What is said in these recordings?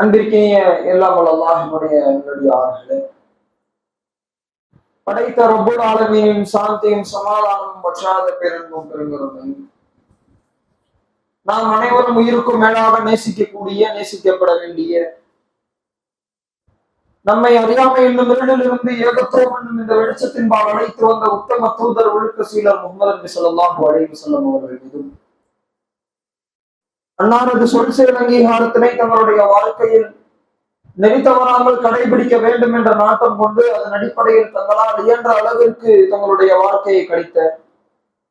அன்பிற்கினிய எல்லாம் அல்லாஹினுடைய நல்லடியார்களே படைத்த ரப்புல் ஆலமீனின் சாந்தியும் சமாதானமும் பற்றாத பேரன்பும் பெருங்கருமையும் நாம் அனைவரும் உயிருக்கும் மேலாக நேசிக்கக்கூடிய நேசிக்கப்பட வேண்டிய நம்மை அறியாமை என்னும் இருளிலிருந்து ஏகத்துவம் என்னும் இந்த வெளிச்சத்தின்பால் அழைத்து வந்த உத்தம தூதர் ஒழுக்க சீலர் முகமது நபி ஸல்லல்லாஹு அலைஹி வஸல்லம் அவர்கள் மீதும் அன்னாரது சொல் செயல் அங்கீகாரத்தினை தங்களுடைய வாழ்க்கையில் நெறி தவறாமல் கடைபிடிக்க வேண்டும் என்ற நாட்டம் கொண்டு அதன் அடிப்படையில் தங்களால் இயன்ற அளவிற்கு தங்களுடைய வாழ்க்கையை கழித்த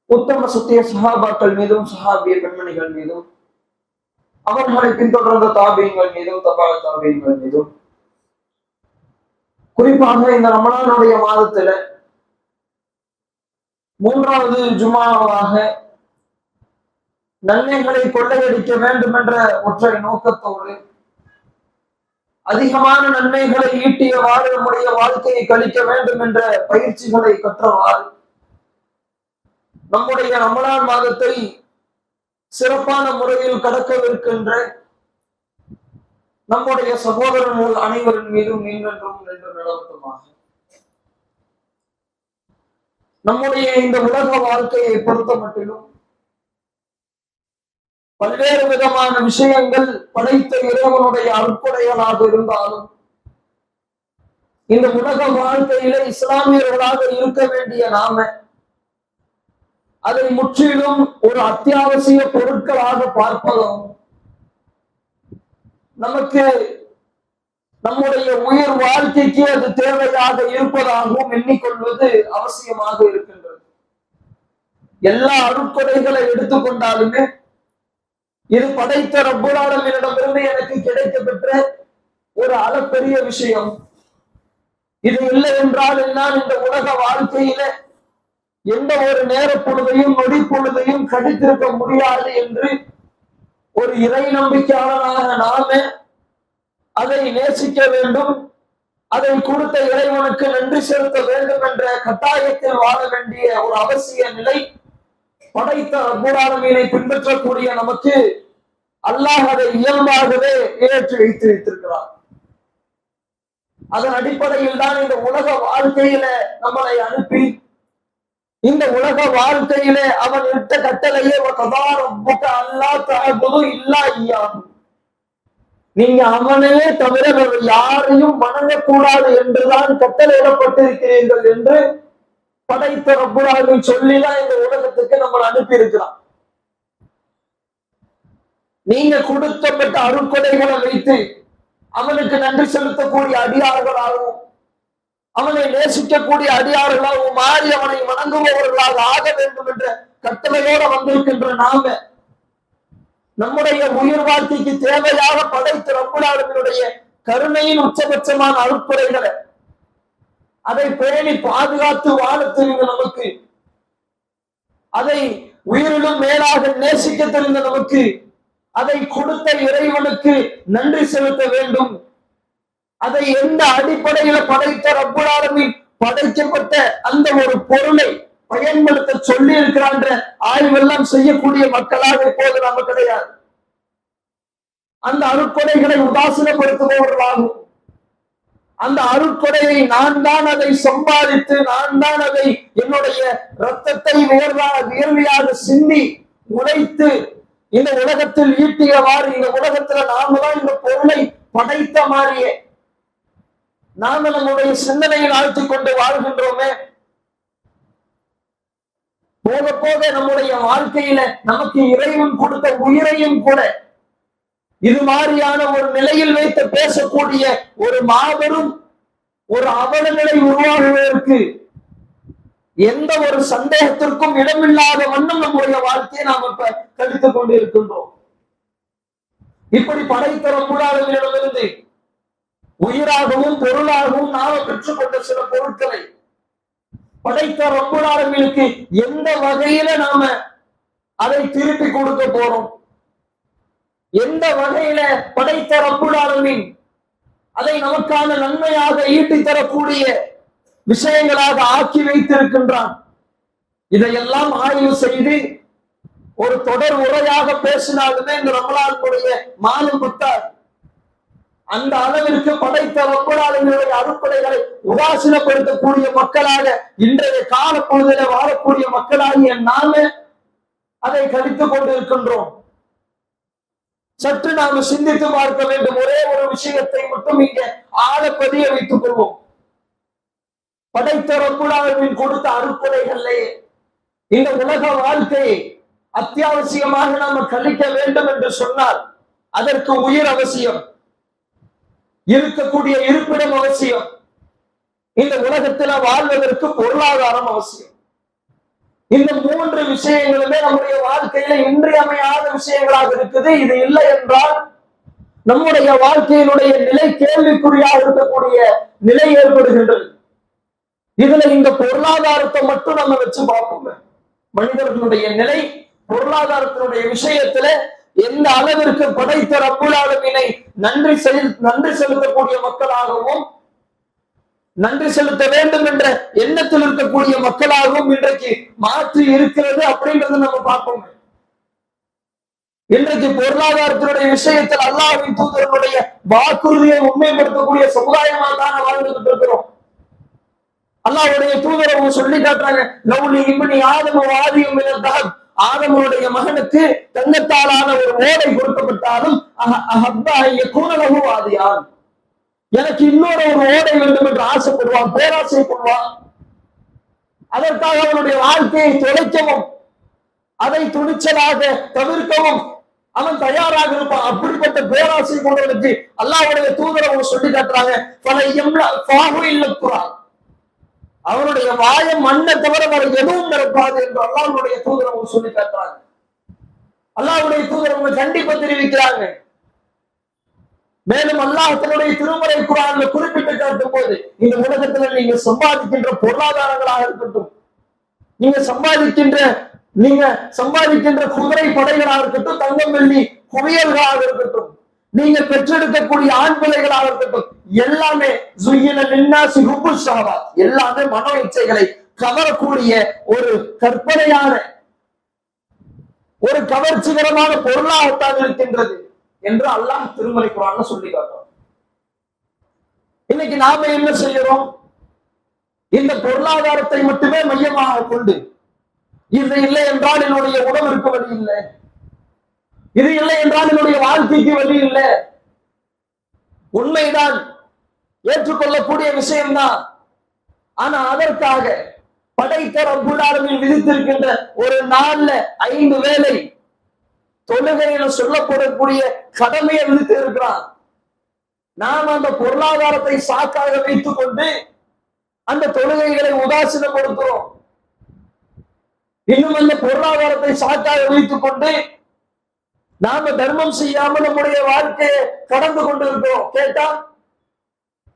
உத்தம சத்திய சஹாபாக்கள் மீதும் சஹாபிய பெண்மணிகள் மீதும் அவர்களை பின்தொடர்ந்த தாபியங்கள் மீதும் தபால தாபியங்கள் மீதும். குறிப்பாக இந்த ரமணானுடைய மாதத்துல மூன்றாவது ஜுமாவாக நன்மைகளை கொள்ளையடிக்க வேண்டும் என்ற ஒற்றை நோக்கத்தோடு அதிகமான நன்மைகளை ஈட்டியவாறு நம்முடைய வாழ்க்கையை கழிக்க வேண்டும் என்ற பயிற்சிகளை கற்றவாறு நம்முடைய ரமலான் மாதத்தை சிறப்பான முறையில் கடக்கவிருக்கின்ற நம்முடைய சகோதரர்கள் அனைவரின் மீதும் நீங்கென்றும் நின்று நிலவட்டுமாக. நம்முடைய இந்த உலக வாழ்க்கையை பொறுத்த மட்டிலும் பல்வேறு விதமான விஷயங்கள் படைத்த இறைவனுடைய அற்புடைகளாக இருந்தாலும் இந்த உலக வாழ்க்கையில இஸ்லாமியர்களாக இருக்க வேண்டிய நாம அதை முற்றிலும் ஒரு அத்தியாவசிய பொருட்களாக பார்ப்பதும் நமக்கு நம்முடைய உயிர் வாழ்க்கைக்கு அது தேவையாக இருப்பதாகவும் எண்ணிக்கொள்வது அவசியமாக இருக்கின்றது. எல்லா அருட்கொடைகளை எடுத்துக்கொண்டாலுமே இது படைத்த ரப்புலாளர்களிடமிருந்து எனக்கு கிடைக்க பெற்ற ஒரு அளப்பெரிய விஷயம். இது இல்லை என்றால் என்னால் இந்த உலக வாழ்க்கையில எந்த ஒரு நேர பொழுதையும் நொடி பொழுதையும் கடித்திருக்க முடியாது என்று ஒரு இறை நம்பிக்கையாளராக நாம அதை நேசிக்க வேண்டும். அதை கொடுத்த இறைவனுக்கு நன்றி செலுத்த வேண்டும் என்ற கட்டாயத்தில் வாழ வேண்டிய ஒரு அவசிய நிலை படைத்த ரப்புலாலமீனை பின்பற்றக்கூடிய நமக்கு அல்லாஹ் அதை இயல்பாகவே ஏற்றி வைத்து வைத்திருக்கிறார். அதன் அடிப்படையில் தான் இந்த உலக வாழ்க்கையில நம்மளை அனுப்பி இந்த உலக வாழ்க்கையிலே அவன் இட்ட கட்டளையே அல்லா தகுது இல்லா ஐயாகும் நீங்க அவனையே தவிர யாரையும் வணங்கக்கூடாது என்றுதான் கட்டளையிடப்பட்டிருக்கிறீர்கள் என்று படைத்த ரப்புலாவை சொல்லிதான் இந்த உலகத்துக்கு நம்ம அனுப்பி இருக்கிறான் நீங்க கொடுக்கப்பட்ட அருட்கொடைகளை வைத்து அவனுக்கு நன்றி செலுத்தக்கூடிய அடியார்களாகவும் அவனை நேசிக்கக்கூடிய அடியார்களாகவும் மாறி அவனை வணங்குபவர்களாக ஆக வேண்டும் என்ற கட்டளையோட வந்திருக்கின்ற நாம நம்முடைய உயிர் வாழ்க்கைக்கு தேவையாக படைத்த ரப்புலாளர்களுடைய கருணையின் உச்சபட்சமான அருட்குறைகளை அதை பேணி பாதுகாத்து வாழ தெரிந்த நமக்கு. அதை உயிரிலும் மேலாக நேசிக்க தெரிந்த நமக்கு. அதை கொடுத்த இறைவனுக்கு நன்றி செலுத்த வேண்டும். அதை எந்த அடிப்படையில படைத்த ரப்புலாரமின் படைக்கப்பட்ட அந்த ஒரு பொருளை பயன்படுத்த சொல்லி இருக்கிறான்ற ஆய்வெல்லாம் செய்யக்கூடிய மக்களாக இப்போது நம்ம கிடையாது. அந்த அருக்கொடைகளை உதாசீனப்படுத்துபவர்களாகும். அந்த அருட்கொடையை நான் தான் அதை சம்பாதித்து நான் தான் அதை என்னுடைய ரத்தத்தை வியர்வா வியர்வையாக சிந்தி உழைத்து இந்த உலகத்தில் ஈட்டியவாறு இந்த உலகத்துல நாம தான் இந்த பொருளை படைத்த மாதிரியே நாம நம்முடைய சிந்தனையில் ஆழ்த்தி கொண்டு வாழ்கின்றோமே. போக போக நம்முடைய வாழ்க்கையில நமக்கு இறைவன் கொடுத்த உயிரையும் கூட இது மாதிரியான ஒரு நிலையில் வைத்து பேசக்கூடிய ஒரு மாபெரும் ஒரு அவலநிலை உருவாகுவதற்கு எந்த ஒரு சந்தேகத்திற்கும் இடமில்லாத வண்ணம் நம்முடைய வாழ்க்கையை நாம் இப்ப கழித்துக் கொண்டு இருக்கின்றோம் இப்படி படைத்தரம் கூடாதவர்களிடமிருந்து உயிராகவும் பொருளாகவும் நாம பெற்றுக்கொண்ட சில பொருட்களை படைத்த ரப்புலாளர்களுக்கு எந்த வகையில நாம அதை திருப்பி கொடுக்க போறோம்? எந்த வகையில படைத்த ரப்புலாளர்களின் அதை நமக்கான நன்மையாக ஈட்டி தரக்கூடிய விஷயங்களாக ஆக்கி வைத்திருக்கின்றான். இதையெல்லாம் ஆய்வு செய்து ஒரு தொடர் உரையாக பேசினாலுமே இந்த ரமலானுடைய மானம் பத்தாது. அந்த அளவிற்கு படைத்த ரப்பலாளர்களுடைய அறுப்படைகளை உதாசீனப்படுத்தக்கூடிய மக்களாக இன்றைய காலப்பொழுதில வாழக்கூடிய மக்களாகிய நாம அதை கழித்துக் கொண்டிருக்கின்றோம். சற்று நாம சிந்தித்து பார்க்க வேண்டும். ஒரே ஒரு விஷயத்தை மட்டும் இங்கே ஆழ பதிய வைத்துக் கொள்வோம். படைத்த ரப்புலாவின் கொடுத்த அறுப்படைகளே இந்த உலக வாழ்க்கையை அத்தியாவசியமாக நாம கழிக்க வேண்டும் என்று சொன்னால் அதற்கு உயிர் அவசியம் இருக்கக்கூடிய இருப்பிடம் அவசியம் இந்த உலகத்துல வாழ்வதற்கு பொருளாதாரம் அவசியம். இந்த மூன்று விஷயங்களுமே நம்முடைய வாழ்க்கையில இன்றியமையாத விஷயங்களாக இருக்குது. இது இல்லை என்றால் நம்முடைய வாழ்க்கையினுடைய நிலை கேள்விக்குறியாக இருக்கக்கூடிய நிலை ஏற்படுகின்றது. இதுல இந்த பொருளாதாரத்தை மட்டும் நம்ம வச்சு பார்ப்போம். மனிதர்களுடைய நிலை பொருளாதாரத்தினுடைய விஷயத்துல எந்த அளவிற்கு படைத்த ரப்புலாளவினை நன்றி செல் நன்றி செலுத்தக்கூடிய மக்களாகவும் நன்றி செலுத்த வேண்டும் என்ற எண்ணத்தில் இருக்கக்கூடிய மக்களாகவும் இன்றைக்கு மாற்றி இருக்கிறது அப்படின்றத நம்ம பார்ப்போம். இன்றைக்கு பொருளாதாரத்தினுடைய விஷயத்தில் அல்லாவின் தூதரனுடைய வாக்குறுதியை உண்மைப்படுத்தக்கூடிய சமுதாயமாக தான் வாழ்ந்துகிட்டு இருக்கிறோம். அல்லாவுடைய தூதரவு சொல்லி காட்டுறாங்க லவ்லி இப்னி ஆதம வாதியும் இருந்தால் ஆதமனுடைய மகனுக்கு தங்கத்தாலான ஒரு ஓடை கொடுக்கப்பட்டாலும் அஹ- அஹப்பா கூணலகு வாதியான். எனக்கு இன்னொரு ஒரு ஓடை வேண்டும் என்று ஆசைப்படுவான் பேராசைப்படுவான். அதற்காக அவனுடைய வாழ்க்கையை தொலைக்கவும் அதை துணிச்சலாக தவிர்க்கவும் அவன் தயாராக இருப்பான். அப்படிப்பட்ட பேராசை கொண்டவனுக்கு அல்லாவுடைய தூதர் அவங்க சொல்லி காட்டுறாங்க. பல எம்ல இல்லக்குறான் அவனுடைய வாய மண்ணை தவிர வேற எதுவும் நடப்பாது என்று அல்லாவுடைய தூதர் அவங்க சொல்லி காட்டுறாங்க. அல்லாவுடைய தூதர் அவங்க கண்டிப்பா தெரிவிக்கிறாங்க. மேலும் அல்லாஹ் தன்னுடைய திருமறை குரான்ல குறிப்பிட்டு காட்டும் போது இந்த உலகத்துல நீங்க சம்பாதிக்கின்ற பொருளாதாரங்களாக இருக்கட்டும் நீங்க சம்பாதிக்கின்ற நீங்க சம்பாதிக்கின்ற குதிரை படைகளாக இருக்கட்டும் தங்கம் வெள்ளி குவியல்களாக இருக்கட்டும் நீங்க பெற்றெடுக்கக்கூடிய ஆண் பிள்ளைகளாக இருக்கட்டும் எல்லாமே சுயின நின்னாசி ஹுப்பு ஷஹவாத். எல்லாமே மனோ இச்சைகளை கவரக்கூடிய ஒரு கற்பனையான ஒரு கவர்ச்சிகரமான பொருளாகத்தான் இருக்கின்றது. என்று அல்லாஹ் திருமலை குரான்ல சொல்லி காட்டுறோம் இன்னைக்கு நாம என்ன செய்யறோம்? இந்த பொருளாதாரத்தை மட்டுமே மையமாக கொண்டு இது இல்லை என்றால் என்னுடைய உடம்பிற்கு வழி இல்லை. இது இல்லை என்றால் என்னுடைய வாழ்க்கைக்கு வழி இல்லை. உண்மைதான் ஏற்றுக்கொள்ளக்கூடிய விஷயம்தான். ஆனா அதற்காக படைத்த ரப்புலாளமில் விதித்திருக்கின்ற ஒரு நாள்ல ஐந்து வேளை தொழுகையில சொல்லப்படக்கூடிய கடமையை விதித்து இருக்கிறான் நாம் அந்த பொருளாதாரத்தை சாக்காக வைத்துக் கொண்டு அந்த தொழுகைகளை உதாசீனப்படுத்துறோம் இன்னும் அந்த பொருளாதாரத்தை சாக்காக வைத்துக் கொண்டு நாம தர்மம் செய்யாமல் நம்முடைய வாழ்க்கையை கடந்து கொண்டு இருக்கோம் கேட்டா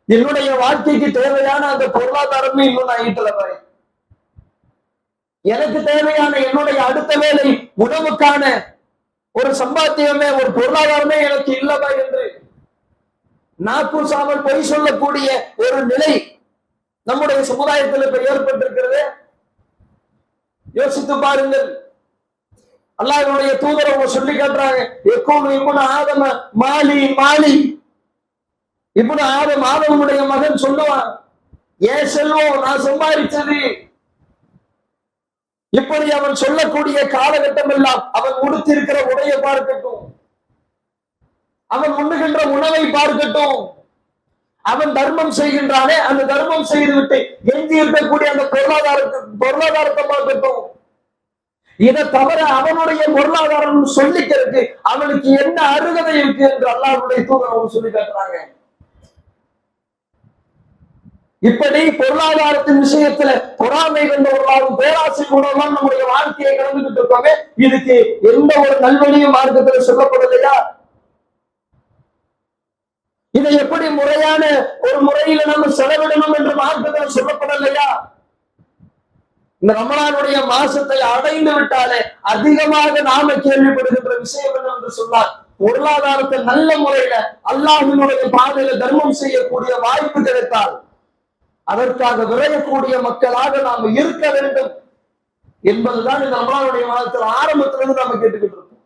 என்னுடைய வாழ்க்கைக்கு தேவையான அந்த பொருளாதாரமே இன்னும் நான் ஈட்டல பாரு. எனக்கு தேவையான என்னுடைய அடுத்த வேலை உணவுக்கான ஒரு சம்பாத்தியமே ஒரு பொருளாதாரமே எனக்கு இல்லவா என்று? நாக்கூசாமல் பொய் சொல்லக்கூடிய ஒரு நிலை நம்முடைய சமுதாயத்தில் இப்ப ஏற்பட்டிருக்கிறது. யோசித்து பாருங்கள். அல்லாஹனுடைய தூதர் அவங்க சொல்லி காட்டுறாங்க எக்கோனு இப்னு ஆதம மாலி மாலி. இப்னு ஆதம் ஆதவனுடைய மகன் சொல்லுவான் ஏன் செல்வம் நான் சம்பாதிச்சது இப்படி அவன் சொல்லக்கூடிய காலகட்டம் எல்லாம் அவன் உடுத்திருக்கிற உடையை பார்க்கட்டும். அவன் உண்ணுகின்ற உணவை பார்க்கட்டும். அவன் தர்மம் செய்கின்றானே அந்த தர்மம் செய்துவிட்டு எஞ்சி இருக்கக்கூடிய அந்த பொருளாதாரத்தை பொருளாதாரத்தை பார்க்கட்டும். இதை தவிர அவனுடைய பொருளாதாரம் சொல்லிக்கிறதுக்கு அவனுக்கு என்ன அருகதை இருக்கு என்று அல்லாவுடைய தூதர் அவங்க சொல்லி காட்டுறாங்க. இப்படி பொருளாதாரத்தின் விஷயத்துல பொறாமை கொண்டவர்களாலும் பேராசை கொண்டவர்களும் நம்முடைய வாழ்க்கையை கடந்துகிட்டு இருக்கோமே இதுக்கு எந்த ஒரு நல்வழியும் மார்க்கத்துல சொல்லப்படலையா? இதை எப்படி முறையான ஒரு முறையில நம்ம செலவிடணும் என்று மார்க்கத்துல சொல்லப்படலையா? இந்த ரமணானுடைய மாசத்தை அடைந்து விட்டாலே அதிகமாக நாம கேள்விப்படுகின்ற விஷயம் என்று சொன்னால் பொருளாதாரத்தை நல்ல முறையில அல்லாஹினுடைய பாதையில தர்மம் செய்யக்கூடிய வாய்ப்பு கிடைத்தால் அதற்காக விரையக்கூடிய மக்களாக நாம் இருக்க வேண்டும் என்பதுதான் இந்த ரமணானுடைய மாதத்தில் ஆரம்பத்திலிருந்து நாம கேட்டுக்கிட்டு இருக்கோம்.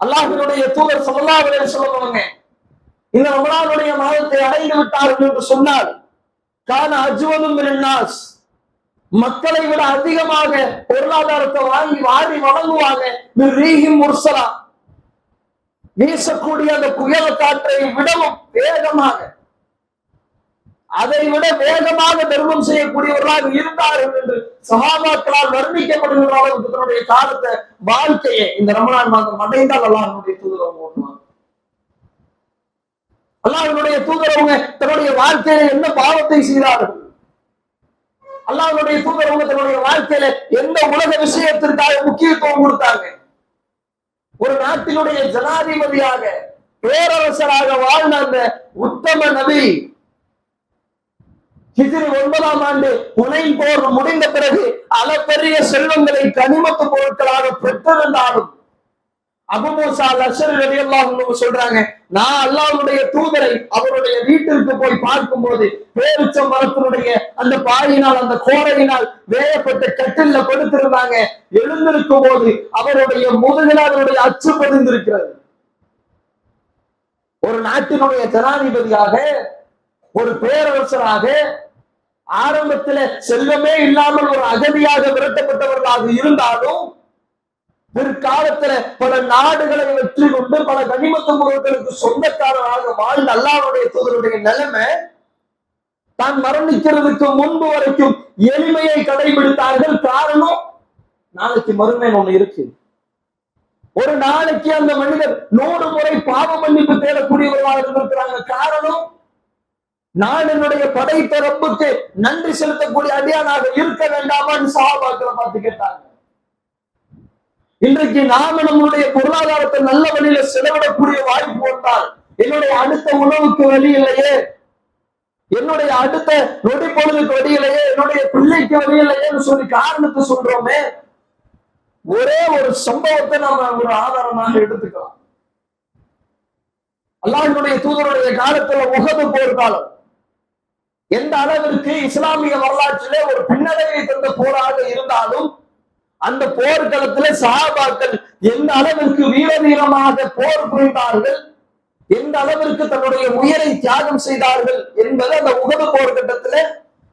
அல்லாஹினுடைய தூதர் சொல்லலாவிலே சொல்லுவாங்க இந்த ரமலானுடைய மாதத்தை அடைந்து விட்டார்கள் என்று சொன்னால் கான அஜுவதும் நாஸ். மக்களை விட அதிகமாக பொருளாதாரத்தை வாங்கி வாரி வழங்குவாங்க. ரீஹிம் முர்சலா. வீசக்கூடிய அந்த புயல் காற்றை விடவும் வேகமாக அதை விட வேகமாக தர்மம் செய்யக்கூடியவர்களாக இருந்தார்கள் என்று சகாபாக்களால் வர்ணிக்கப்படுகிற அளவுக்கு தன்னுடைய காலத்தை வாழ்க்கையை இந்த ரமணான் மாதம் அடைந்தால் அல்லாஹனுடைய தூதரவங்க ஓடுவாங்க. அல்லாஹனுடைய தூதரவங்க தன்னுடைய வாழ்க்கையில என்ன பாவத்தை செய்தார்கள்? அல்லாஹனுடைய தூதரவங்க தன்னுடைய வாழ்க்கையில எந்த உலக விஷயத்திற்காக முக்கியத்துவம் கொடுத்தாங்க? ஒரு நாட்டினுடைய ஜனாதிபதியாக பேரரசராக வாழ்ந்த அந்த உத்தம நபி ஹிஜ்ரி ஒன்பதாம் ஆண்டு புனை போர் முடிந்த பிறகு அளப்பெரிய செல்வங்களை கனிமத்து பொருட்களாக பெற்றிருந்தாலும் அபுமூசா லஷர் ரவி அல்லாஹ் சொல்றாங்க நான் அல்லாஹ்வுடைய தூதரை அவருடைய வீட்டிற்கு போய் பார்க்கும் போது பேருச்ச மரத்தினுடைய அந்த பாயினால் அந்த கோரையினால் வேயப்பட்டு கட்டில்ல கொடுத்திருந்தாங்க எழுந்திருக்கும் போது அவருடைய முதுகில் அவருடைய அச்சு பதிந்திருக்கிறது. ஒரு நாட்டினுடைய ஜனாதிபதியாக ஒரு பேரரசராக ஆரம்பத்துல செல்வமே இல்லாமல் ஒரு அகதியாக விரட்டப்பட்டவர்களாக இருந்தாலும் பிற்காலத்துல பல நாடுகளை வெற்றி கொண்டு பல கனிமத்து முகங்களுக்கு சொந்தக்காரராக வாழ்ந்த அல்லாவுடைய தூதருடைய நிலைமை தான் மரணிக்கிறதுக்கு முன்பு வரைக்கும் எளிமையை கடைபிடித்தார்கள். காரணம் நாளைக்கு மறுமை ஒண்ணு இருக்கு. ஒரு நாளைக்கு அந்த மனிதர் நூறு முறை பாவ மன்னிப்பு தேடக்கூடியவர்களாக இருந்திருக்கிறாங்க. காரணம் நான் என்னுடைய படைத்த ரப்புக்கு நன்றி செலுத்தக்கூடிய அடியானாக இருக்க வேண்டாமான்னு சகாபாக்களை பார்த்து கேட்டாங்க. இன்றைக்கு நாம நம்மளுடைய பொருளாதாரத்தை நல்ல வழியில செலவிடக்கூடிய வாய்ப்பு வந்தால் என்னுடைய அடுத்த உணவுக்கு வழி இல்லையே? என்னுடைய அடுத்த நொடி பொழுதுக்கு வழி இல்லையே? என்னுடைய பிள்ளைக்கு வழி இல்லையேன்னு சொல்லி காரணத்தை சொல்றோமே? ஒரே ஒரு சம்பவத்தை நாம ஒரு ஆதாரமாக எடுத்துக்கலாம். அல்லாஹனுடைய தூதருடைய காலத்துல உகது போர் காலம் எந்த அளவிற்கு இஸ்லாமிய வரலாற்றிலே ஒரு பின்னடைவை தந்த போராக இருந்தாலும் அந்த போர்க்களத்திலே சஹாபாக்கள் எந்த அளவிற்கு வீரதீரமாக போர் புரிந்தார்கள் எந்த அளவிற்கு தன்னுடைய உயிரை தியாகம் செய்தார்கள் என்பது அந்த உகது போர்க்கட்டத்திலே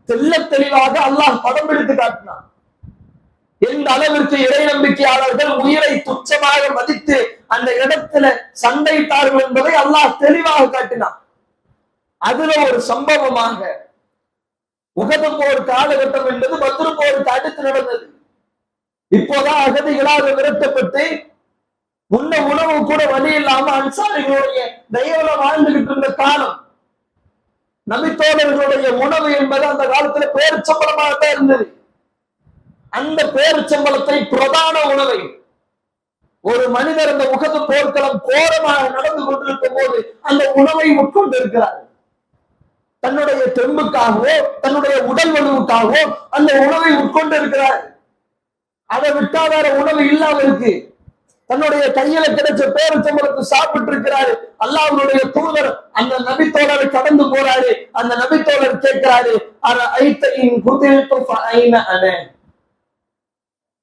தெல்ல தெளிவாக அல்லாஹ் படம் பிடித்து காட்டினான். எந்த அளவிற்கு இறை நம்பிக்கையாளர்கள் உயிரை துச்சமாக மதித்து அந்த இடத்துல சண்டையிட்டார்கள் என்பதை அல்லாஹ் தெளிவாக காட்டினான். அதுல ஒரு சம்பவமாக. உகது போர் காலகட்டம் என்பது பத்ரு போருக்கு அடுத்து நடந்தது. இப்போதான் அகதிகளாக விரட்டப்பட்டு உன்ன உணவு கூட வழி இல்லாம அன்சாரிகளுடைய தயவுல வாழ்ந்துகிட்டு இருந்த காலம். நபித்தோழர்களுடைய உணவு என்பது அந்த காலத்துல பேரிச்சம்பளமாக தான் இருந்தது. அந்த பேரிச்சம்பளத்தை பிரதான உணவை. ஒரு மனிதர் அந்த முகத்து போர்க்களம் கோரமாக நடந்து கொண்டிருக்கும் போது அந்த உணவை உட்கொண்டு இருக்கிறார் தன்னுடைய தெம்புக்காகவோ தன்னுடைய உடல் வலுவுக்காகவோ அந்த உணவை உட்கொண்டு இருக்கிறார் அதை விட்டா வேற உணவு இல்லாம இருக்கு. தன்னுடைய கையில கிடைச்ச பேரச்சம்பளத்தை சாப்பிட்டு இருக்கிறாரு அல்லாவுடைய தூதர் அந்த நபித்தோழரை கடந்து போறாரு. அந்த நபித்தோழர் கேட்கிறாரு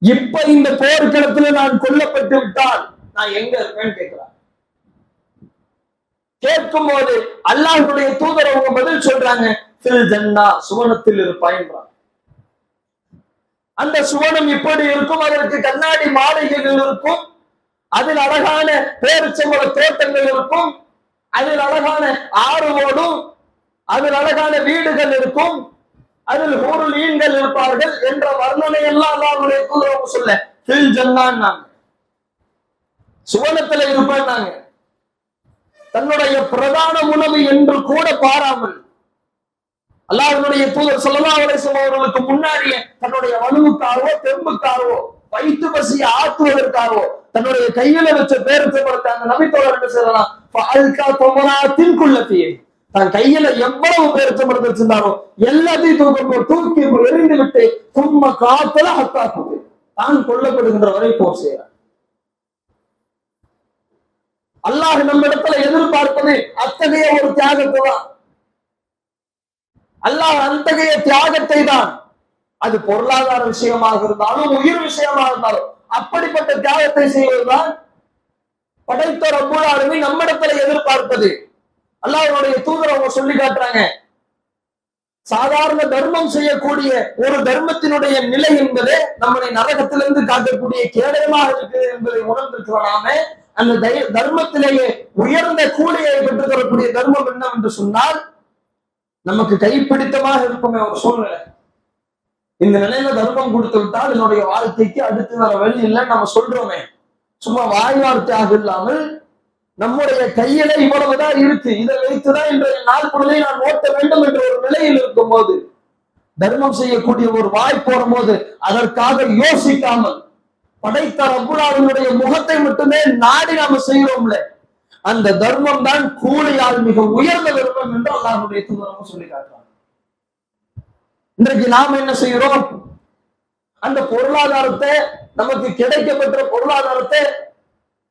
இப்ப இந்த போர்க்களத்துல நான் கொல்லப்பட்டு விட்டால் நான் எங்க இருப்பேன்னு கேட்கிறார். கேட்கும் போது அல்லாஹுடைய தூதர் அவங்க பதில் சொல்றாங்க ஃபில் ஜன்னா சுவனத்தில் இருப்பாய்ன்றான் அந்த சுவனம் இப்படி இருக்கும் அதற்கு கண்ணாடி மாளிகைகள் இருக்கும் அதில் அழகான பேரிச்சம்பள தோட்டங்கள் இருக்கும் அதில் அழகான ஆறு ஓடும் அதில் அழகான வீடுகள் இருக்கும் அதில் ஒரு மீன்கள் இருப்பார்கள் என்ற வர்ணனை எல்லாம் அல்லாவுடைய தூதரவங்க சொல்ல ஃபில் ஜன்னான் சுவனத்துல இருப்பேன்னாங்க. தன்னுடைய பிரதான உணவு என்று கூட பாராமல் அல்லாஹனுடைய தூதர் ஸல்லல்லாஹு அலைஹி அவர்களுக்கு முன்னாடியே தன்னுடைய வலுவுக்காகவோ தெம்புக்காகவோ வயிற்று பசியை ஆற்றுவதற்காகவோ தன்னுடைய கையில வச்ச பேரத்தை பொறுத்த அந்த நபித்தோழர் என்ன செய்யலாம் அல்கா தொமனாத்தின் தன் கையில எவ்வளவு பேரத்தை இருந்தாலும் வச்சிருந்தாரோ எல்லாத்தையும் தூக்கம் தூக்கி எறிந்து விட்டு சும்மா காத்துல ஹத்தாக்குது தான் கொல்லப்படுகின்ற வரை போர் செய்யறார் அல்லாஹ் நம்ம இடத்துல எதிர்பார்ப்பது அத்தகைய ஒரு தியாகத்தை தான் அல்லாஹ் அத்தகைய தியாகத்தை தான் அது பொருளாதார விஷயமாக இருந்தாலும் உயிர் விஷயமாக இருந்தாலும் அப்படிப்பட்ட தியாகத்தை செய்வதுதான் படைத்த ரப்புலாலுமே நம்மிடத்துல எதிர்பார்ப்பது அல்லாஹனுடைய தூதர் அவங்க சொல்லி காட்டுறாங்க சாதாரண தர்மம் செய்யக்கூடிய ஒரு தர்மத்தினுடைய நிலை என்பது நம்மளை நரகத்திலிருந்து காக்கக்கூடிய கேடயமாக இருக்குது என்பதை உணர்ந்திருக்கிறோம் நாம. அந்த தை- தர்மத்திலேயே உயர்ந்த கூலியை பெற்றுத் தரக்கூடிய தர்மம் என்னவென்று சொன்னால் நமக்கு கைப்பிடித்தமாக இருக்குமே ஒரு சூழ்நிலை இந்த நிலையில தர்மம் கொடுத்து விட்டால் என்னுடைய வாழ்க்கைக்கு அடுத்து வர வழி இல்லைன்னு நம்ம சொல்றோமே. சும்மா வாய் வார்த்தையாக இல்லாமல் நம்முடைய கையில இவ்வளவுதான் இருக்கு இதை வைத்துதான் இன்றைய நாள் பொழுதை நான் ஓட்ட வேண்டும் என்ற ஒரு நிலையில் இருக்கும் போது தர்மம் செய்யக்கூடிய ஒரு வாய்ப்பு வரும்போது அதற்காக யோசிக்காமல் படைத்த ரகுலாவினுடைய முகத்தை மட்டுமே நாடி நாம செய்கிறோம்ல. அந்த தர்மம் தான் கூலியால் மிக உயர்ந்த தர்மம் என்று அல்லாஹுடைய தூதரமும் சொல்லி காட்டுறாங்க. இன்றைக்கு நாம என்ன செய்கிறோம்? அந்த பொருளாதாரத்தை நமக்கு கிடைக்கப்பட்ட பொருளாதாரத்தை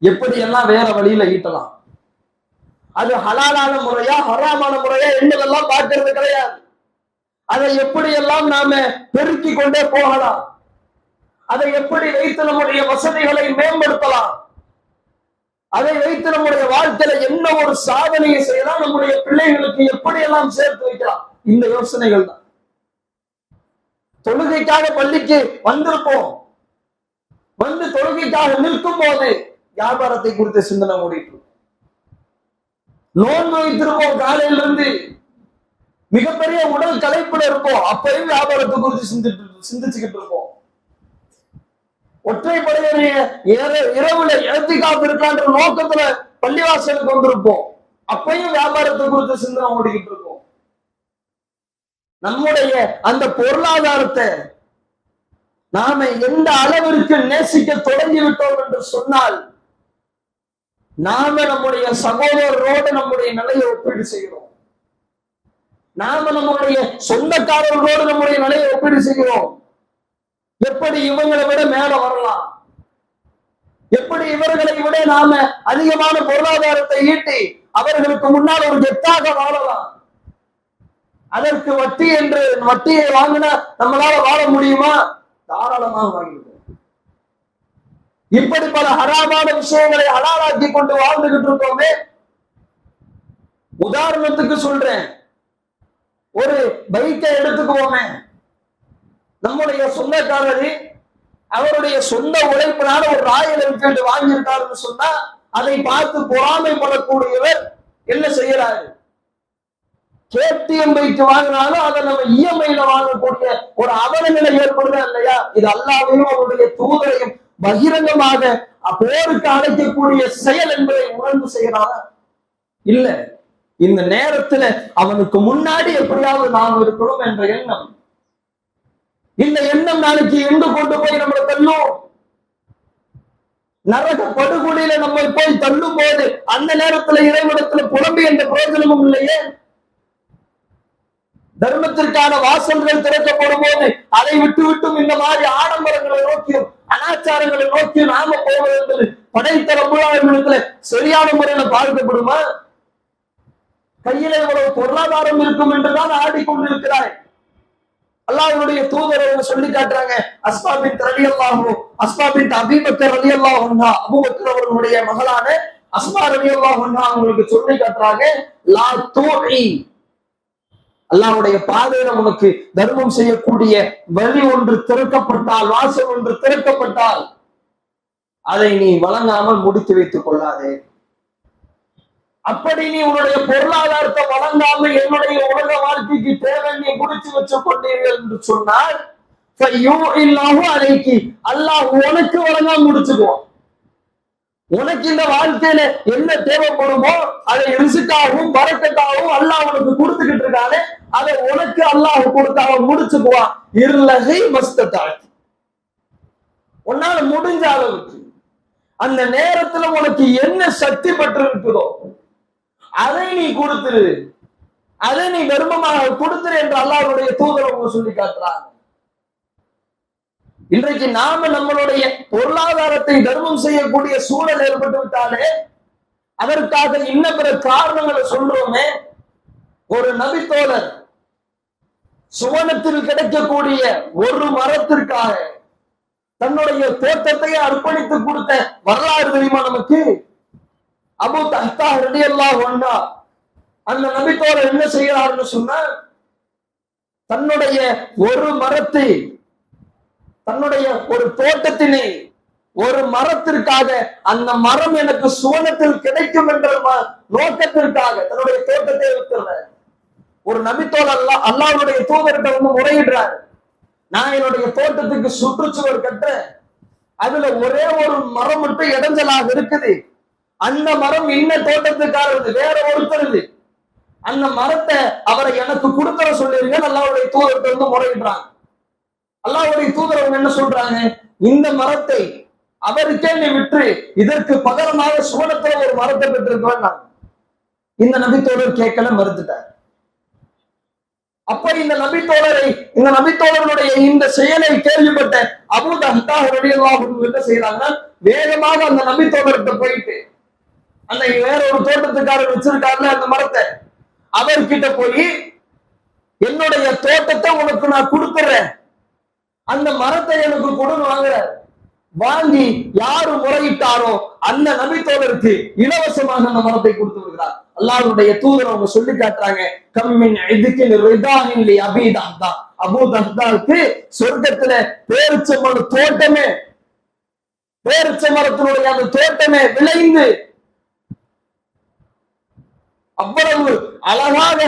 எப்படி எல்லாம் வேற வழியில ஈட்டலாம்? அது ஹலாலான முறையா ஹராமான முறையா என்பதெல்லாம் பார்க்கறது கிடையாது. அதை எப்படி எல்லாம் நாம பெருக்கி கொண்டே போகலாம்? அதை எப்படி வைத்து நம்முடைய வசதிகளை மேம்படுத்தலாம்? அதை வைத்து நம்முடைய வாழ்க்கையில என்ன ஒரு சாதனையை செய்யலாம்? நம்முடைய பிள்ளைகளுக்கு எப்படி எல்லாம் சேர்த்து வைக்கலாம்? இந்த யோசனைகள் தான். தொழுகைக்காக பள்ளிக்கு வந்திருப்போம். வந்து தொழுகைக்காக நிற்கும் போது வியாபாரத்தை குறித்த சிந்தனை ஓடிட்டு நோன்பு வைத்திருப்போம். காலையில இருந்து மிகப்பெரிய உடல் கலைப்புல இருப்போம். அப்பயும் வியாபாரத்தை குறித்து சிந்திட்டு சிந்திச்சுக்கிட்டு இருப்போம். ஒற்றைப்படையுடைய இர- இரவுல எழுத்தி காத்திருக்கான்ற நோக்கத்துல பள்ளிவாசலுக்கு வந்திருப்போம். அப்பயும் வியாபாரத்தை குறித்து சிந்தனை ஓடிக்கிட்டு இருக்கோம். நம்முடைய அந்த பொருளாதாரத்தை நாம எந்த அளவிற்கு நேசிக்க தொடங்கி விட்டோம் என்று சொன்னால் நாம நம்முடைய சகோதரரோடு நம்முடைய நிலையை ஒப்பீடு செய்கிறோம். நாம நம்முடைய சொந்தக்காரர்களோடு நம்முடைய நிலையை ஒப்பீடு செய்கிறோம். எப்படி இவங்களை விட மேல வரலாம்? எப்படி இவர்களை விட நாம அதிகமான பொருளாதாரத்தை ஈட்டி அவர்களுக்கு முன்னால் ஒரு கெத்தாக வாழலாம்? அதற்கு வட்டி என்று வட்டியை வாங்கினா நம்மளால வாழ முடியுமா? தாராளமாக வாங்கிடுவோம் இப்படி பல ஹராமான விஷயங்களை அலாலாக்கி கொண்டு வாழ்ந்துகிட்டு இருக்கோமே. உதாரணத்துக்கு சொல்றேன். ஒரு பைக்கை எடுத்துக்குவோமே. நம்முடைய சொந்தக்காரரு அவருடைய சொந்த உழைப்பினால ஒரு ராயல் என்ஃபீல்டு வாங்கியிருக்காருன்னு சொன்னா அதை பார்த்து பொறாமைப்படக்கூடியவர் என்ன செய்யறாரு? கேடிஎம் பைக் வாங்கினாலும் அதை நம்ம இஎம்ஐல வாங்கக்கூடிய ஒரு அவல நிலை ஏற்படுதா இல்லையா? இது அல்லாவையும் அவருடைய தூதரையும் பகிரங்கமாக போருக்கு அழைக்கக்கூடிய செயல் என்பதை உணர்ந்து செய்யறாரா இல்ல. இந்த நேரத்துல அவனுக்கு முன்னாடி எப்படியாவது நாம் இருக்கணும் என்ற எண்ணம் இந்த எண்ணம் நாளைக்கு எங்கு கொண்டு போய் நம்மளை தள்ளும்? நரக படுகொலியில நம்ம போய் தள்ளும் போது அந்த நேரத்துல இறைவனத்துல புலம்பு என்ற பிரயோஜனமும் இல்லையே? தர்மத்திற்கான வாசல்கள் திறக்கப்படும் போது அதை விட்டு விட்டும் இந்த மாதிரி ஆடம்பரங்களை நோக்கியும் அனாச்சாரங்களை நோக்கியும் நாம போவது என்பது படைத்த சரியான முறையில பார்க்கப்படுமா கையில இவ்வளவு பொருளாதாரம் இருக்கும் என்றுதான் ஆடிக்கொண்டிருக்கிறாய். அல்லாஹ்வுடைய தூதர் அவங்க சொல்லி காட்டுறாங்க. அஸ்மாபின் ரலி அல்லாஹு அஸ்மாபின் அபிபக்கர் ரலி அல்லாஹா அபுபக்கர் அவர்களுடைய மகளான அஸ்மா ரலி அல்லாஹா அவங்களுக்கு சொல்லி காட்டுறாங்க லா தோழி அல்லாவுடைய பாதையில உனக்கு தர்மம் செய்யக்கூடிய வழி ஒன்று திறக்கப்பட்டால் வாசல் ஒன்று திறக்கப்பட்டால் அதை நீ வழங்காமல் முடித்து வைத்துக் கொள்ளாதே. அப்படி நீ உன்னுடைய பொருளாதாரத்தை வழங்காம என்னுடைய உலக வாழ்க்கைக்கு தேவை நீ முடிச்சு வச்சு கொண்டீர்கள் என்று சொன்னால் இல்லாம அல்லாஹ் உனக்கு வழங்காம முடிச்சுக்குவான். உனக்கு இந்த வாழ்க்கையில என்ன தேவைப்படுமோ அதை ரிசுக்காகவும் பறக்கத்தாகவும் அல்லாஹ் உனக்கு கொடுத்துக்கிட்டு இருக்கானே அதை உனக்கு அல்லாஹ் கொடுத்து அவன் முடிச்சுக்குவான். இருளகை மஸ்தத்தாழ்த்தி உன்னால முடிஞ்ச அளவுக்கு அந்த நேரத்துல உனக்கு என்ன சக்தி பெற்று இருக்குதோ அதை நீ கொடுத்துரு. அதை நீ தர்மமாக கொடுத்துரு என்று அல்லாஹ்வுடைய தூதர் அவங்க சொல்லி காட்டுறாங்க. இன்றைக்கு நாம நம்மளுடைய பொருளாதாரத்தை தர்மம் செய்யக்கூடிய சூழல் ஏற்பட்டு விட்டாலே அதற்காக இன்ன பிற காரணங்களை சொல்றோமே ஒரு நபித்தோழர் சுவனத்தில் கிடைக்கக்கூடிய ஒரு மரத்திற்காக தன்னுடைய தோட்டத்தையே அர்ப்பணித்து கொடுத்த வரலாறு தெரியுமா நமக்கு? அபு தஹ்தா ஹிருதி எல்லாம் ஒன்னா அந்த நபித்தோட என்ன செய்யறாருன்னு சொன்ன தன்னுடைய ஒரு மரத்தை தன்னுடைய ஒரு தோட்டத்தினை ஒரு மரத்திற்காக அந்த மரம் எனக்கு சுவனத்தில் கிடைக்கும் என்ற நோக்கத்திற்காக தன்னுடைய தோட்டத்தை விட்டுறார் ஒரு நபித்தோல் அல்லா அல்லாவுடைய தூதர்கிட்ட வந்து முறையிடுறாரு. நான் என்னுடைய தோட்டத்துக்கு சுற்றுச்சுவர் கட்டுறேன். அதுல ஒரே ஒரு மரம் மட்டும் இடைஞ்சலாக இருக்குது. அந்த மரம் இன்ன தோட்டத்துக்காரது வேற ஒருத்தருது அந்த மரத்தை அவரை எனக்கு கொடுக்கற சொல்லிருங்க அல்லாவுடைய தூதரத்தை வந்து முறையிடுறாங்க. அல்லாவுடைய தூதரவங்க என்ன சொல்றாங்க? இந்த மரத்தை அவருக்கே நீ விட்டு இதற்கு பகரமாக சுவனத்துல ஒரு மரத்தை பெற்றிருக்கேன் இந்த நபித்தோழர் கேட்கல மறுத்துட்டார். அப்ப இந்த நபித்தோழரை இந்த நபித்தோழர்களுடைய இந்த செயலை கேள்விப்பட்ட அபூத அல்லாஹ் என்ன செய்யறாங்கன்னா வேகமாக அந்த நபித்தோழர்கிட்ட போயிட்டு அந்த வேற ஒரு தோட்டத்துக்காரர் வச்சிருக்காருல அந்த மரத்தை. அவர்கிட்ட போய் என்னுடைய தோட்டத்தை உனக்கு நான் கொடுத்துறேன். அந்த மரத்தை எனக்கு கொடுன்னு வாங்குறாரு. வாங்கி யாரு முறையிட்டாரோ அந்த நபித்தோழருக்கு இலவசமாக அந்த மரத்தை கொடுத்து விடுகிறார். அல்லாருடைய தூதர் அவங்க சொல்லி காட்டுறாங்க கம்மின் இதுக்கு ரிதானின் அபீதா அபு தஹ்தாவுக்கு சொர்க்கத்துல பேரிச்சம்பழ தோட்டமே பேரிச்ச மரத்தினுடைய அந்த தோட்டமே விளைந்து அவ்வளவு அழகாக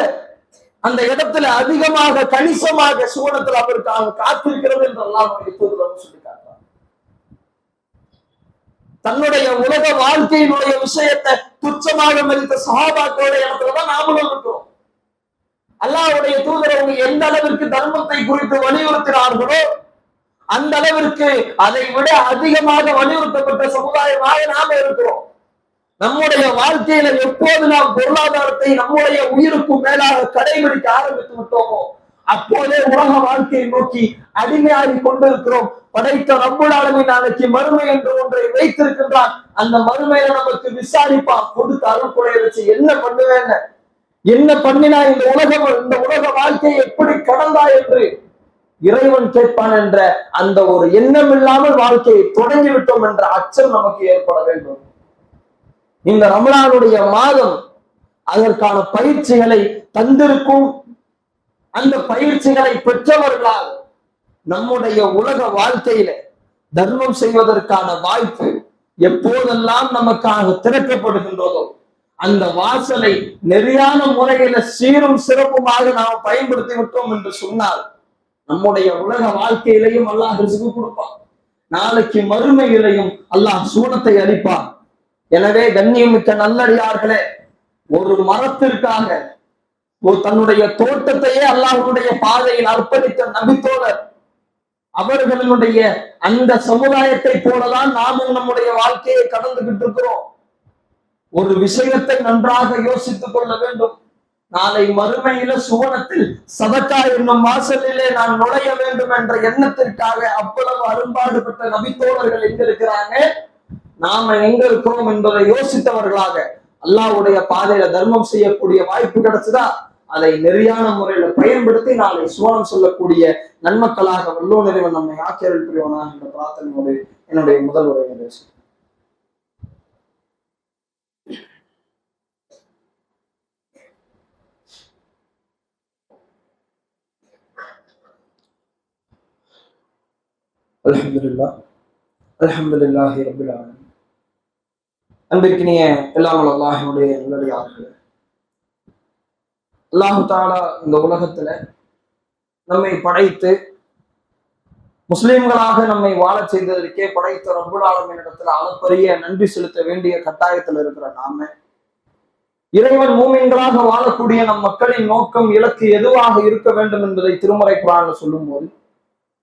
அந்த இடத்துல அதிகமாக கணிசமாக சுவனத்தில் அவருக்காக காத்திருக்கிறது என்றெல்லாம் அல்லாஹ்வுடைய சொல்லி தன்னுடைய உலக வாழ்க்கையினுடைய விஷயத்தை துச்சமாக மதித்த சகாபாக்களுடைய இடத்துலதான் நாமளும் இருக்கிறோம். அல்லாவுடைய தூதர் அவங்க எந்த அளவிற்கு தர்மத்தை குறித்து வலியுறுத்தினார்களோ அந்த அளவிற்கு அதை விட அதிகமாக வலியுறுத்தப்பட்ட சமுதாயமாக நாம இருக்கிறோம். நம்முடைய வாழ்க்கையில எப்போது நாம் பொருளாதாரத்தை நம்முடைய உயிருக்கும் மேலாக கடைபிடிக்க ஆரம்பித்து விட்டோமோ அப்போதே உலக வாழ்க்கையை நோக்கி அடிமையாகி கொண்டிருக்கிறோம். படைத்த ரப்புலாளமை நாளைக்கு மறுமை என்று ஒன்றை வைத்திருக்கின்றான். அந்த மறுமையில நமக்கு விசாரிப்பான் கொடுத்து அருள்குறைய வச்சு என்ன பண்ணுவேன் என்ன? பண்ணினா இந்த உலகம் இந்த உலக வாழ்க்கையை எப்படி கடந்தா என்று இறைவன் கேட்பான் என்ற அந்த ஒரு எண்ணம் இல்லாமல் வாழ்க்கையை தொடங்கி விட்டோம் என்ற அச்சம் நமக்கு ஏற்பட வேண்டும். இந்த ரமலானுடைய மாதம் அதற்கான பயிற்சிகளை தந்திருக்கும். அந்த பயிற்சிகளை பெற்றவர்களால் நம்முடைய உலக வாழ்க்கையில தர்மம் செய்வதற்கான வாய்ப்பு எப்போதெல்லாம் நமக்காக திறக்கப்படுகின்றதோ அந்த வாசலை நெறியான முறையில சீரும் சிறப்புமாக நாம் பயன்படுத்தி விட்டோம் என்று சொன்னால் நம்முடைய உலக வாழ்க்கையிலையும் அல்லாஹ் ரிசுக்கு கொடுப்பான். நாளைக்கு மறுமையிலையும் அல்லாஹ் சூனத்தை அளிப்பான். எனவே கண்ணியமிக்க நல்லடியார்களே ஒரு மரத்திற்காக ஒரு தன்னுடைய தோட்டத்தையே அல்லாஹனுடைய பாதையில் அர்ப்பணித்த நபித்தோழர் அவர்களுடைய அந்த சமுதாயத்தை போலதான் நாமும் நம்முடைய வாழ்க்கையை கடந்துகிட்டு இருக்கிறோம். ஒரு விஷயத்தை நன்றாக யோசித்துக் கொள்ள வேண்டும். நாளை மறுமையில சுவனத்தில் சதக்கா என்னும் வாசலிலே நான் நுழைய வேண்டும் என்ற எண்ணத்திற்காக அவ்வளவு அரும்பாடுபட்ட நபித்தோழர்கள் எங்க இருக்கிறாங்க நாம எங்க இருக்கிறோம் என்பதை யோசித்தவர்களாக அல்லாவுடைய பாதையில தர்மம் செய்யக்கூடிய வாய்ப்பு கிடைச்சதா? அதை நெறியான முறையில பயன்படுத்தி நாளை சுவனம் சொல்லக்கூடிய நன்மக்களாக வல்லோ நிறைவன் நம்மை ஆக்கியர்கள் புரிவனா என்ற பிரார்த்தனையோடு என்னுடைய முதல் உரையை பேசுகிறேன் அல்ஹம்துலில்லா அல்ஹம்துலில்லாஹி. ரப்பில் அன்பிற்கினிய எல்லாம் அல்லாஹினுடைய நல்லடியார்கள். அல்லாஹு தாலா இந்த உலகத்துல நம்மை படைத்து முஸ்லிம்களாக நம்மை வாழச் செய்ததற்கே படைத்த ரப்புல் ஆலமின் அளப்பரிய நன்றி செலுத்த வேண்டிய கட்டாயத்துல இருக்கிற நாம இறைவன் மூமின்களாக வாழக்கூடிய நம் மக்களின் நோக்கம் இலக்கு எதுவாக இருக்க வேண்டும் என்பதை திருமறை குரான் சொல்லும் போது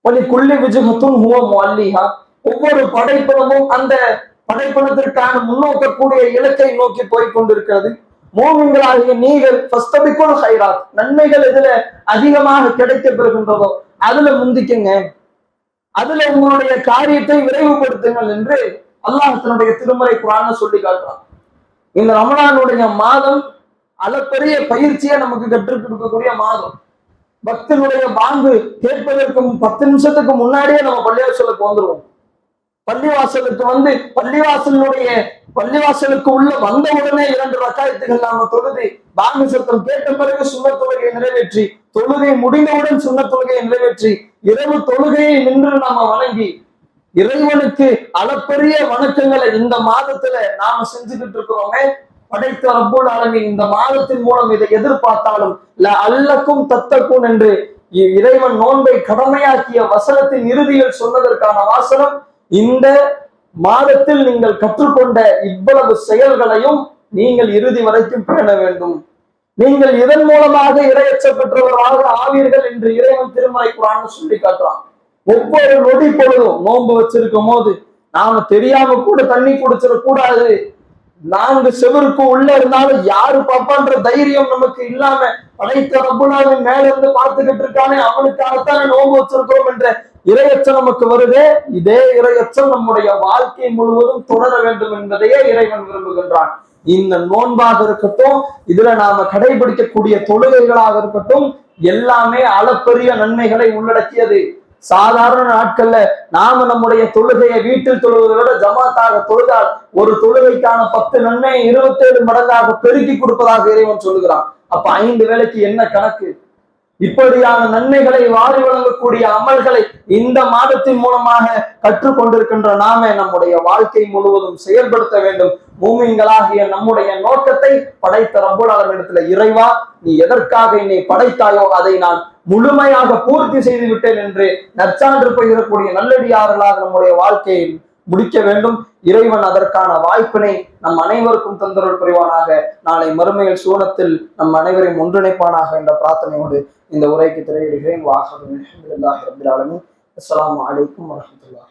பலி குள்ளி விஜுகத்தும் ஹுவம் அல்லிஹா ஒவ்வொரு படைப்பினமும் அந்த படைப்பினத்திற்கான முன்னோக்கக்கூடிய இலக்கை நோக்கி போய்கொண்டிருக்கிறது கொண்டிருக்கிறது. நீங்கள் ஃபஸ்தபிக்குள் ஹைராத் நன்மைகள் எதுல அதிகமாக கிடைக்க பெறுகின்றதோ அதுல முந்திக்குங்க. அதுல உங்களுடைய காரியத்தை விரைவுபடுத்துங்கள் என்று அல்லாஹ் தன்னுடைய திருமறை குரான சொல்லி காட்டுறான். இந்த ரமணானுடைய மாதம் அளப்பெரிய பயிற்சியை நமக்கு கற்றுக் கொடுக்கக்கூடிய மாதம். பக்தனுடைய பாங்கு கேட்பதற்கு பத்து நிமிஷத்துக்கு முன்னாடியே நம்ம பள்ளியாசலுக்கு வந்துருவோம். பள்ளிவாசலுக்கு வந்து பள்ளிவாசலுடைய பள்ளிவாசலுக்கு உள்ள வந்த உடனே இரண்டு ரக்காயத்துகள் நாம தொழுது பாங்கு சத்தம் கேட்ட பிறகு சுண்ண தொழுகையை நிறைவேற்றி தொழுகை முடிந்தவுடன் சுண்ண தொழுகையை நிறைவேற்றி இரவு தொழுகையை நின்று நாம வணங்கி இறைவனுக்கு அளப்பரிய வணக்கங்களை இந்த மாதத்துல நாம செஞ்சுக்கிட்டு இருக்கிறோமே. படைத்த ரப்போல் ஆலமீன் இந்த மாதத்தின் மூலம் இதை எதிர்பார்த்தாலும் அல்லக்கும் தத்தக்கும் என்று இறைவன் நோன்பை கடமையாக்கிய வசனத்தின் இறுதியில் சொன்னதற்கான வாசனம் இந்த மாதத்தில் நீங்கள் கற்றுக்கொண்ட இவ்வளவு செயல்களையும் நீங்கள் இறுதி வரைக்கும் பேண வேண்டும். நீங்கள் இதன் மூலமாக இரையச்ச பெற்றவராக ஆவீர்கள் என்று இறைவன் திருமலை குரான் சொல்லி காட்டுறான். ஒவ்வொரு நொடி பொழுதும் நோன்பு வச்சிருக்கும் போது நாம தெரியாம கூட தண்ணி குடிச்சிடக்கூடாது நான்கு செவருக்கு உள்ள இருந்தாலும் யாரு பாப்பான்ற தைரியம் நமக்கு இல்லாம படைத்த ரப்புனாவின் மேல இருந்து பார்த்துக்கிட்டு இருக்கானே அவனுக்காகத்தானே நோம்பு வச்சிருக்கோம் என்ற இரையச்சம் நமக்கு வருதே. இதே இரையச்சம் நம்முடைய வாழ்க்கை முழுவதும் தொடர வேண்டும் என்பதையே இறைவன் விரும்புகின்றான். இந்த நோன்பாக இருக்கட்டும் இதுல நாம கடைபிடிக்கக்கூடிய தொழுகைகளாக இருக்கட்டும் எல்லாமே அளப்பரிய நன்மைகளை உள்ளடக்கியது. சாதாரண நாட்கள்ல நாம நம்முடைய தொழுகையை வீட்டில் தொழுவதை விட ஜமாத்தாக தொழுதால் ஒரு தொழுகைக்கான பத்து நன்மையை இருபத்தேழு மடங்காக பெருக்கி கொடுப்பதாக இறைவன் சொல்லுகிறான். அப்ப ஐந்து வேலைக்கு என்ன கணக்கு? இப்படியான நன்மைகளை வாரி வழங்கக்கூடிய அமல்களை இந்த மாதத்தின் மூலமாக கற்றுக்கொண்டிருக்கின்ற நாம நம்முடைய வாழ்க்கை முழுவதும் செயல்படுத்த வேண்டும். பூமிங்களாகிய நம்முடைய நோக்கத்தை படைத்த ரப்பல் இடத்துல இறைவா நீ எதற்காக என்னை படைத்தாயோ அதை நான் முழுமையாக பூர்த்தி செய்து விட்டேன் என்று நற்சான்று பகிரக்கூடிய நல்லடியார்களாக நம்முடைய வாழ்க்கையை முடிக்க வேண்டும். இறைவன் அதற்கான வாய்ப்பினை நம் அனைவருக்கும் தந்தருள் புரிவானாக. நாளை மறுமையில் சூனத்தில் நம் அனைவரையும் ஒன்றிணைப்பானாக என்ற பிரார்த்தனையோடு இந்த உரைக்கு திரையிடுகிறேன். வாசகம் அஸ்லாம் வலைக்கம் வரமத்துல்லா